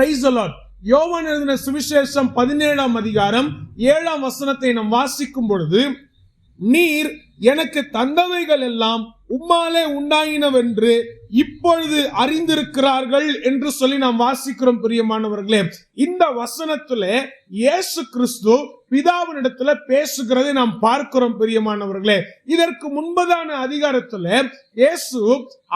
Price யோவான் எழுதின சுவிசேஷம் பதினேழாம் அதிகாரம் ஏழாம் வசனத்தை நாம் வாசிக்கும் பொழுது நீர் எனக்கு தந்தவைகள் எல்லாம் உம்மாலே உண்டாயினவென்று இப்பொழுது அறிந்திருக்கிறார்கள் என்று சொல்லி நாம் வாசிக்கிறோம் பிரியமானவர்களே. இந்த வசனத்துல இயேசு கிறிஸ்து பிதாவினிடத்துல பேசுகிறதை நாம் பார்க்கிறோம் பிரியமானவர்களே. இதற்கு முன்பதான அதிகாரத்துல இயேசு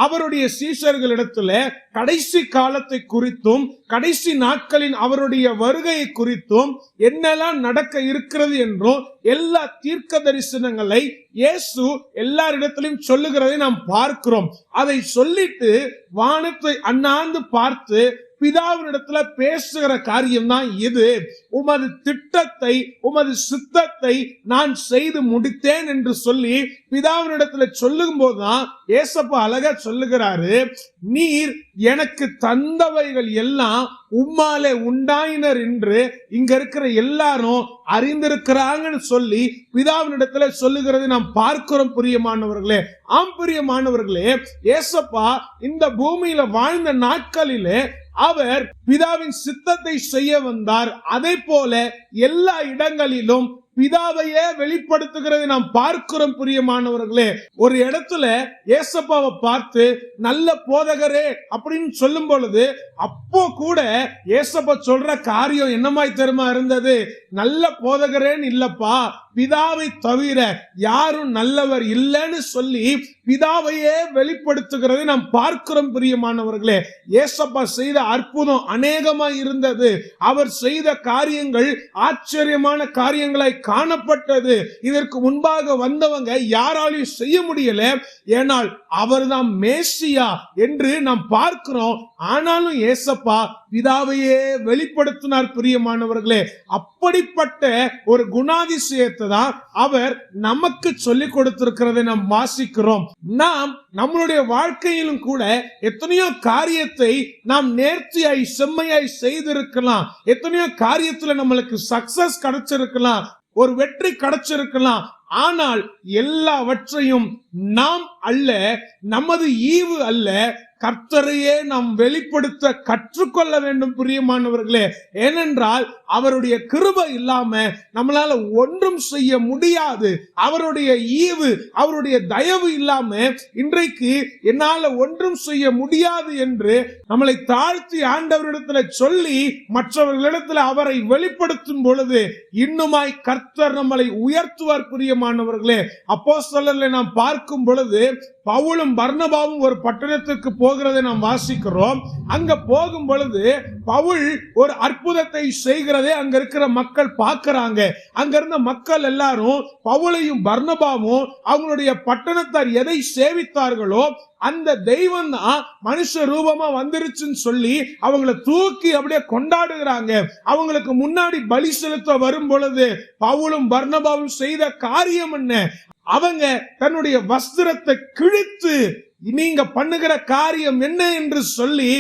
அவருடைய சீஷர்களிடத்துல கடைசி காலத்தை குறித்தும் கடைசி நாட்களின் அவருடைய வருகையை குறித்தும் என்னெல்லாம் நடக்க இருக்கிறது என்றும் எல்லா தீர்க்க தரிசனங்களை இயேசு எல்லாரிடத்திலும் சொல்லுகிற இருக்கிறதை நாம் பார்க்கிறோம். அதை சொல்லிட்டு வானத்தை அண்ணாந்து பார்த்து பிதாவினிடத்துல பேசுகிற காரியம் தான் இது. உமது திட்டத்தை உமது சித்தத்தை நான் செய்து முடித்தேன் என்று சொல்லி பிதாவினிடத்துல சொல்லும் போதுதான் ஏசப்பா அழகா சொல்லுகிறாரு நீர் எனக்கு தந்தவைகள் எல்லாம் உம்மாலே உண்டாயினர் என்று இங்க இருக்கிற எல்லாரும் அறிந்திருக்கிறாங்கன்னு சொல்லி பிதாவினிடத்துல சொல்லுகிறதை நாம் பார்க்கிறோம் பிரியமானவர்களே. ஆம் பிரியமானவர்களே ஏசப்பா இந்த பூமியில வாழ்ந்த நாட்களிலே அவர் பிதாவின் சித்தத்தை செய்ய வந்தார். அதே போல எல்லா இடங்களிலும் பிதாவையே வெளிப்படுத்துகிறதை நாம் பார்க்கிறோம் பிரியமானவர்களே. ஒரு இடத்துல ஏசப்பாவை பார்த்து நல்ல போதகரே அப்படின்னு சொல்லும் பொழுது அப்போ கூட ஏசப்பா சொல்ற காரியம் என்னமாய் தெரியுமா இருந்தது? நல்ல போதகரேன்னு இல்லப்பா. பிதாவை தவிர யாரும் நல்லவர் இல்லைன்னு சொல்லி பிதாவையே வெளிப்படுத்துகிறதை நாம் பார்க்கிறோம் பிரியமானவர்களே. ஏசப்பா செய்த அற்புதம் அநேகமா இருந்தது. அவர் செய்த காரியங்கள் ஆச்சரியமான காரியங்களாய் காணப்பட்டது. இதற்கு முன்பாக வந்தவங்க யாராலையும் செய்ய முடியல. ஏனால் அவர்தான் மேசியா என்று நாம் பார்க்கிறோம். ஆனாலும் ஏசப்பா பிதாவையே வெளிப்படுத்தினார் பிரியமானவர்களே. அப்படி அப்படிப்பட்ட ஒரு குணாதிசயத்தை தான் அவர் நமக்கு சொல்லிக் கொடுத்திருக்கிறதை நாம் வாசிக்கிறோம். நாம் நம்மளுடைய வாழ்க்கையிலும் கூட எத்தனையோ காரியத்தை நாம் நேர்த்தியாய் செம்மையாய் செய்திருக்கலாம். எத்தனையோ காரியத்துல நம்மளுக்கு சக்சஸ் கிடைச்சிருக்கலாம். ஒரு வெற்றி கிடைச்சிருக்கலாம். ஆனால் எல்லாவற்றையும் நாம் அல்ல நமது ஈவு அல்ல. கர்த்தரையே நாம் வெளிப்படுத்த கற்றுக்கொள்ள வேண்டும் பிரியமானவர்களே. ஏனென்றால் அவருடைய கிருபை இல்லாம நம்மளால ஒன்றும் செய்ய முடியாது. அவருடைய ஈவு அவருடைய தயவு இல்லாம இன்றைக்கு என்னால ஒன்றும் செய்ய முடியாது என்று நம்மளை தாழ்த்தி ஆண்டவரிடத்துல சொல்லி மற்றவர்களிடத்துல அவரை வெளிப்படுத்தும் பொழுது இன்னுமாய் கர்த்தர் நம்மளை உயர்த்துவார் பிரியமானவர்களே அப்போ நாம் பார்க்கும் பொழுது பவுலும் பர்ணபாவும் ஒரு பட்டணத்துக்கு போகிறதை நாம் வாசிக்கிறோம். அங்க போகும் பொழுது பவுல் ஒரு அற்புதத்தை செய்கிறதே அங்க இருக்கிற மக்கள் பார்க்கிறாங்க. அங்க இருந்த மக்கள் எல்லாரும் பவுலையும் பர்ணபாவும் அவங்களுடைய பட்டணத்தார் எதை சேவித்தார்களோ அந்த தெய்வம் தான் மனுஷ ரூபமா வந்துருச்சுன்னு சொல்லி அவங்கள தூக்கி அப்படியே கொண்டாடுகிறாங்க. அவங்களுக்கு முன்னாடி பலி செலுத்த வரும் பொழுது பவுலும் பர்ணபாவும் செய்த காரியம் என்ன? அவங்க தன்னுடைய வஸ்திரத்தை கிழித்து நீங்க பண்ணுகிற காரியம் என்ன? என்று சொல்லி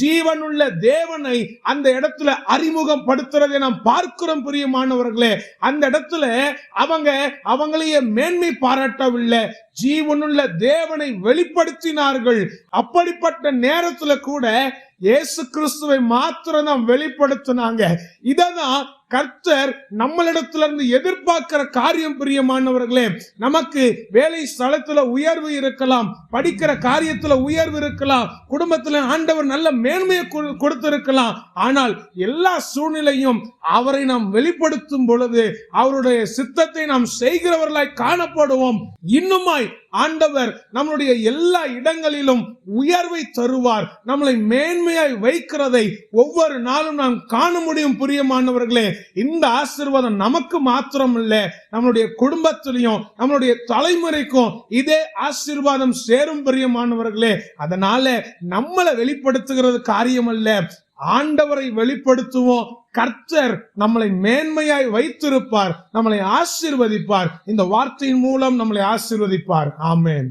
ஜீவனுள்ள தேவனை அந்த இடத்துல அறிமுகம் படுத்துறதை நாம் பார்க்கிறோம் பிரியமானவர்களே. அந்த இடத்துல அவங்க அவங்களையே மேன்மை பாராட்டவில்லை. ஜீவனுள்ள தேவனை வெளிப்படுத்தினார்கள். அப்படிப்பட்ட நேரத்துல கூட இயேசு கிறிஸ்துவை மாத்திரம் தான் வெளிப்படுத்தினாங்க. இதான் கர்த்தர் நம்மளிடத்திலிருந்து எதிர்பார்க்கிற காரியம் பிரியமானவர்களே நமக்கு வேலை ஸ்தலத்தில் உயர்வு இருக்கலாம் படிக்கிற காரியத்தில் உயர்வு இருக்கலாம் குடும்பத்தில் ஆண்டவர் நல்ல மேன்மையை கொடுத்திருக்கலாம். ஆனால் எல்லா சூழ்நிலையும் அவரை நாம் வெளிப்படுத்தும் பொழுது அவருடைய சித்தத்தை நாம் செய்கிறவர்களாய் காணப்படுவோம். இன்னுமாய் ஆண்டவர் நம்மளுடைய எல்லா இடங்களிலும் உயர்வை தருவார். நம்மளை மேன்மையாய் வைக்கிறதை ஒவ்வொரு நாளும் நாம் காண முடியும் பிரியமானவர்களே. இந்த ஆசிர்வாதம் நமக்கு மாத்திரம் இல்ல நம்மளுடைய குடும்பத்திலையும் நம்மளுடைய தலைமுறைக்கும் இதே ஆசிர்வாதம் சேரும் பிரியமானவர்களே அதனால நம்மளை வெளிப்படுத்துகிறது காரியம் அல்ல ஆண்டவரை வெளிப்படுத்துவோம். கர்த்தர் நம்மளை மேன்மையாய் வைத்திருப்பார். நம்மளை ஆசிர்வதிப்பார். இந்த வார்த்தையின் மூலம் நம்மளை ஆசீர்வதிப்பார். ஆமேன்.